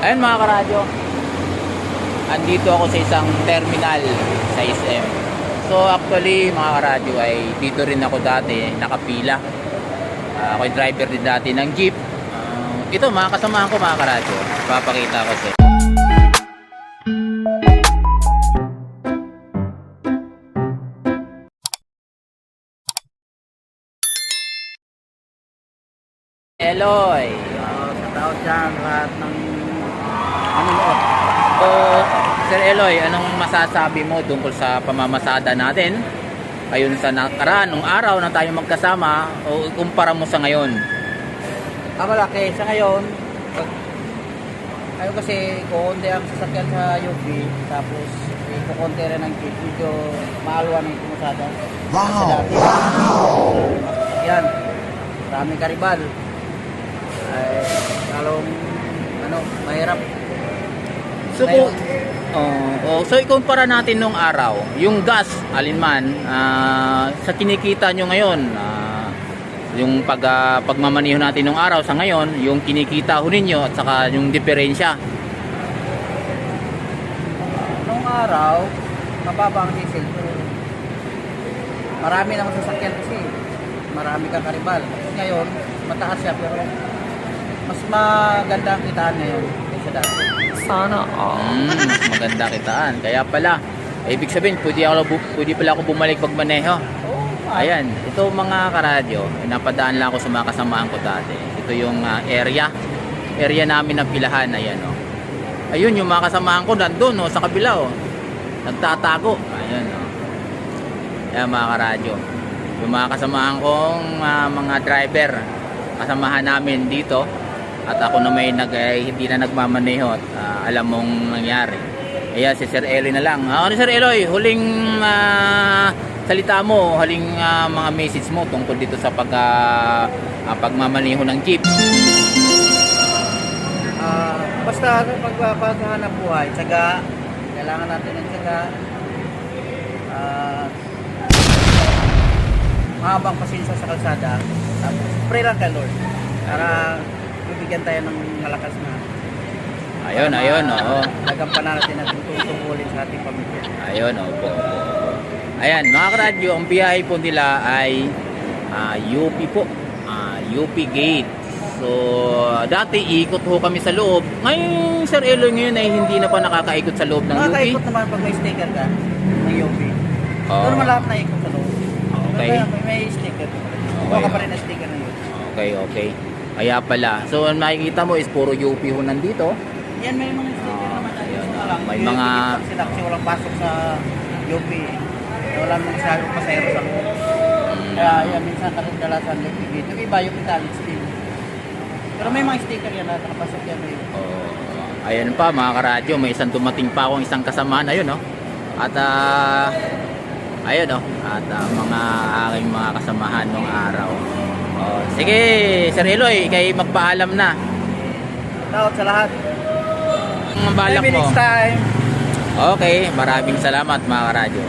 Ayun mga karadyo. Andito ako sa isang terminal sa SM. So actually mga karadyo ay dito rin ako dati nakapila. Ah, ako'y driver din dati ng jeep. Ah, ito mga kasamahan ko mga karadyo. Papakita ko sa Eloy. Uh, sa tao dyan, lahat ng manonood. So, Sir Eloy, anong masasabi mo tungkol sa pamamasada natin? Ayun sa nakaraan, nung araw na tayo magkasama, o kumpara mo sa ngayon. Ah, malaki. Sa ngayon, pag, ayaw kasi kukunti ang sasakyan sa UP, tapos eh, kukunti rin ang jeep, medyo maaluan ang kumusada. Wow! Dati, Yan. Maraming karibal. Ay, lalong, ano, mahirap. So, kung, oh, oh, so ikumpara natin nung araw, yung gas, alinman, ah, sa kinikita nyo ngayon, ah, yung pag, ah, pagmamaniho natin nung araw sa ngayon, yung kinikita ho ninyo at saka yung diferensya. Nung araw, mababa ang diesel. Marami naman sasakyan kasi. Marami kang karibal. Ngayon, mataas siya pero mas maganda ang kitaan ngayon kaysa dati. Sana all. Mm, maganda kitaan. Kaya pala, eh, ibig sabihin, pwede, ako, pwede pala ako bumalik magmaneho. Oh, Ayan, ito mga karadyo, napadaan lang ako sa mga kasamahan ko dati. Ito yung ah, area, area namin na pilahan, ayan o. Ayun, yung mga kasamahan ko nandun o, sa kabila o. Nagtatago. Ayan o. Ayan mga karadyo. Yung mga kasamahan kong ah, mga driver, kasamahan namin dito. At ako na may nag, eh, hindi na nagmamaneho at ah, alam mong nangyari. Ayan, si Sir Eloy na lang. Ah, ano Sir Eloy, huling ah, salita mo, huling ah, mga message mo tungkol dito sa pag, ah, ah, pagmamaneho ng jeep. Ah, basta pag paghahanap buhay, tsaga, kailangan natin ng tsaga. Ah, mahabang pasensya sa kalsada. Pray lang kay Lord. Para bibigyan tayo ng malakas na Ayun, ayun, oo. nagampanan natin ang tutungkulin sa ating pamilya. Ayun, opo. Ayan, mga karadyo, ang biyahe po nila ay ah, UP po. Ah, UP Gate. So, dati ikot ho kami sa loob. Ngayon, Sir Eloy ngayon ay hindi na pa nakakaikot sa loob ng UP. Nakakaikot naman pag may sticker ka ng UP. Oo. Pero malapit na ikot sa loob. Okay. May, may, may sticker. Kuha ka pa rin ng sticker ng UP. Okay, okay. Kaya pala. So, ang makikita mo is puro UP ho nandito. Yan may mga sticker Ah, naman tayo. lang. May Yung mga- Sila kasi walang pasok sa UP. Wala mga masyadong pasayro sa loob. Kaya yan, minsan kadalasan nagpigit. Yung iba yung Italic steel. Pero may mga sticker yan na nakapasok yan. May, Oh, ayan pa mga karadyo, may isang dumating pa akong isang kasamaan ayun no. At ah ayun no, at ah, mga aking mga kasamahan nung araw. Oh, sige, Sir Eloy, kay magpaalam na. Shout sa lahat. Ang balak Maybe mo. next time. Okay, maraming salamat mga karadyo.